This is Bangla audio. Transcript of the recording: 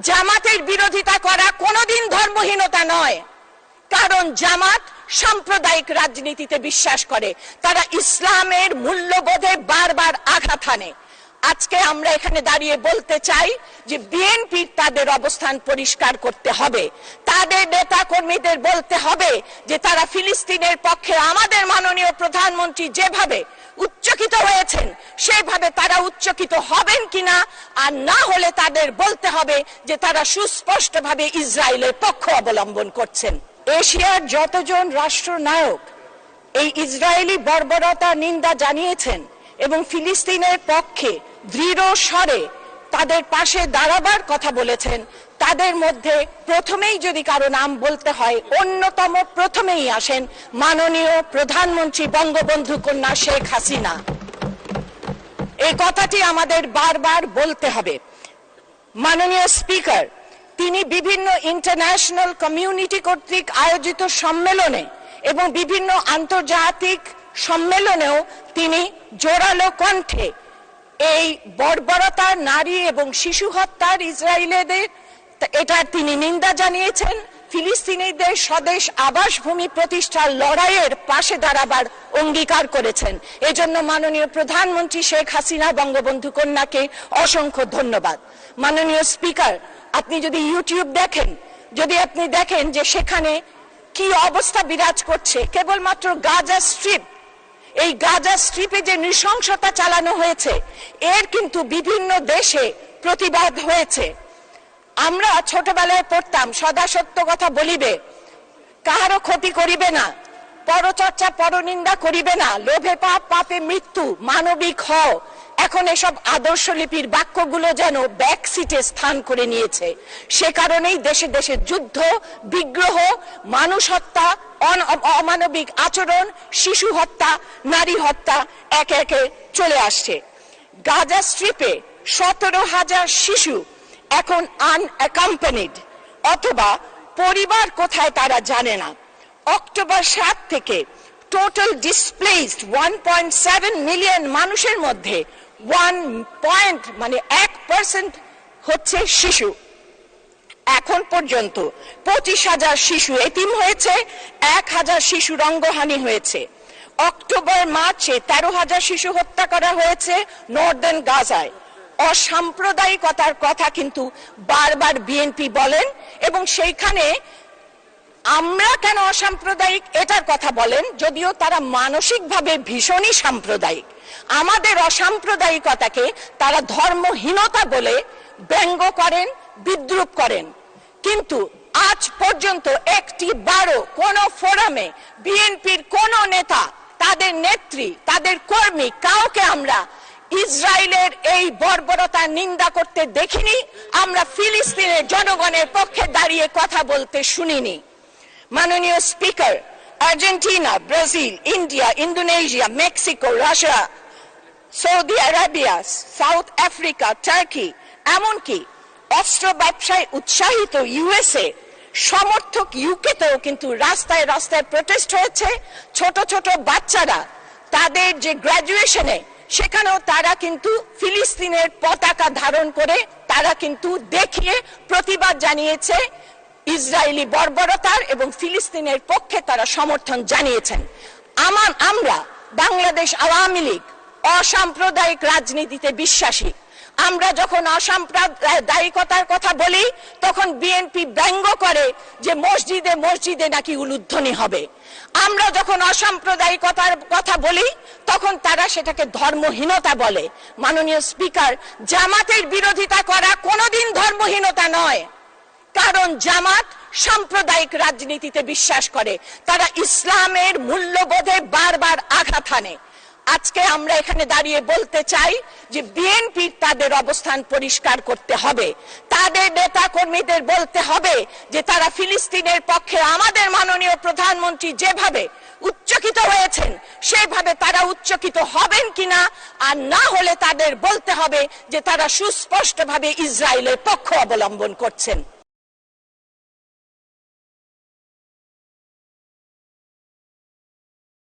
জামাতের বিরোধিতা করা কোনোদিন ধর্মহীনতা নয়। কারণ জামাত সাম্প্রদায়িক রাজনীতিতে বিশ্বাস করে। তারা ইসলামের মূল্যবোধে বারবার আঘাত হানে। আজকে আমরা এখানে দাঁড়িয়ে বলতে চাই যে বিএনপি তাদের অবস্থান পরিষ্কার করতে হবে। তাদের নেতা কর্মীদের বলতে হবে যে তারা ফিলিস্তিনের পক্ষে আমাদের মাননীয় প্রধানমন্ত্রী যেভাবে উচ্চকিত হয়েছেন সেভাবে তারা উচ্চকিত হবেন কিনা আর না হলে তাদের বলতে হবে যে তারা সুস্পষ্টভাবে ইসরায়েলের পক্ষ অবলম্বন করছেন। এশিয়ার যতজন রাষ্ট্রনায়ক এই ইসরায়েলি বর্বরতা নিন্দা জানিয়েছেন এবং ফিলিস্তিনের পক্ষে দৃঢ় স্বরে তাদের পাশে দাঁড়াবার কথা বলেছেন তাদের মধ্যে প্রথমেই যদি কারও নাম বলতে হয়, অন্যতম প্রথমেই আসেন মাননীয় প্রধানমন্ত্রী বঙ্গবন্ধু কন্যা শেখ হাসিনা। এই কথাটি আমাদের বারবার বলতে হবে। মাননীয় স্পিকার, তিনি বিভিন্ন ইন্টারন্যাশনাল কমিউনিটি কর্তৃক আয়োজিত সম্মেলনে এবং বিভিন্ন আন্তর্জাতিক সম্মেলনেও তিনি জোরালো কণ্ঠে এই বর্বরতা, নারী এবং শিশু হত্যার ইসরায়েলেদের এটা তিনি নিন্দা জানিয়েছেন। ফিলিস্তিনিদের স্বদেশ আবাসভূমি প্রতিষ্ঠার লড়াইয়ের পাশে দাঁড়াবার অঙ্গীকার করেছেন। এজন্য মাননীয় প্রধানমন্ত্রী শেখ হাসিনা বঙ্গবন্ধু কন্যাকে অসংখ্য ধন্যবাদ। মাননীয় স্পিকার, আপনি যদি ইউটিউব দেখেন, যদি আপনি দেখেন যে সেখানে কি অবস্থা বিরাজ করছে, কেবলমাত্র গাজা স্ট্রিপ, এই গাজা স্ট্রিপে যে নৃশংসতা চালানো হয়েছে, এর কিন্তু বিভিন্ন দেশে প্রতিবাদ হয়েছে। আমরা ছোটবেলায় পড়তাম, সদা সত্য কথা বলিবে। কাহারও ক্ষতি করিবে না, পরচর্চা, পরনিন্দা করিবে না, লোভে পাপ, পাপে মৃত্যু, মানবিক হও। এখন এসব আদর্শ লিপির বাক্যগুলো যেন ব্যাক সিটে স্থান করে নিয়েছে। সে কারণেই দেশে দেশে যুদ্ধ, বিগ্রহ, মানুষ হত্যা অমানবিক আচরণ, শিশু হত্যা, নারী হত্যা একে একে চলে আসছে। গাজা স্ট্রিপে সতেরো হাজার শিশু এখন আনঅ্যাকাম্পানিড অথবা পরিবার কোথায় তারা জানে না। অক্টোবর সাত থেকে total displaced one point seven million মানুষের মধ্যে ওয়ান পয়েন্ট মানে এক পার্সেন্ট হচ্ছে শিশু। এখন পর্যন্ত পঁচিশ হাজার শিশু এতিম হয়েছে, এক হাজার শিশু রঙ্গহানি হয়েছে। অক্টোবর মার্চে তেরো হাজার শিশু হত্যা করা হয়েছে নর্দার্ন গাজায়। অসাম্প্রদায়িকতার কথা কিন্তু বারবার বিএনপি বলেন এবং সেইখানে আমরা কেন অসাম্প্রদায়িক এটার কথা বলেন, যদিও তারা মানসিকভাবে ভীষণই সাম্প্রদায়িক। আমাদের অসাম্প্রদায়িকতাকে তারা ধর্মহীনতা বলে ব্যঙ্গ করেন, বিদ্রুপ করেন। কিন্তু আজ পর্যন্ত একটি বারো কোন ফোরামে বিএনপির কোন নেতা, তাদের নেত্রী, তাদের কর্মী, কাউকে আমরা ইসরায়েলের এই বর্বরতা নিন্দা করতে দেখিনি, আমরা ফিলিস্তিনের জনগণের পক্ষে দাঁড়িয়ে কথা বলতে শুনিনি। মাননীয় speaker, Argentina, Brazil, India, Indonesia, Mexico, Russia, Saudi Arabia, South Africa, Turkey, এমনকি অস্ত্র ব্যবসায় উৎসাহিত ইউএসএ, সমর্থক ইউকেতেও কিন্তু রাস্তায় রাস্তায় প্রটেস্ট হয়েছে। ছোট ছোট বাচ্চারা, তাদের যে গ্রাজুয়েশনে সেখানেও তারা কিন্তু ফিলিস্তিনের পতাকা ধারণ করে তারা কিন্তু দেখিয়ে প্রতিবাদ জানিয়েছে ইসরায়েলি বর্বরতার এবং ফিলিস্তিনের পক্ষে তারা সমর্থন জানিয়েছেন। আমার আমরা বাংলাদেশ আওয়ামী লীগ অসাম্প্রদায়িক রাজনীতিতে বিশ্বাসী। আমরা যখন অসাম্প্রদায়িকতার কথা বলি, তখন বিএনপি ব্যঙ্গ করে যে মসজিদে মসজিদে নাকি উলুধ্বনি হবে। আমরা যখন অসাম্প্রদায়িকতার কথা বলি, তখন তারা সেটাকে ধর্মহীনতা বলে। মাননীয় স্পিকার, জামাতের বিরোধিতা করা কোনোদিন ধর্মহীনতা নয়। কারণ জামাত সাম্প্রদায়িক রাজনীতিতে বিশ্বাস করে। তারা ইসলামের মূল্যবোধে বারবার আঘাত হানে। আজকে আমরা এখানে দাঁড়িয়ে বলতে চাই যে বিএনপি তাদের অবস্থান পরিষ্কার করতে হবে। তাদের নেতা কর্মীদের বলতে হবে যে তারা ফিলিস্তিনের পক্ষে আমাদের মাননীয় প্রধানমন্ত্রী যেভাবে উচ্চকিত হয়েছেন, সেভাবে তারা উচ্চকিত হবেন কিনা? আর না হলে তাদের বলতে হবে যে তারা সুস্পষ্টভাবে ইসরায়েলের পক্ষ অবলম্বন করছেন।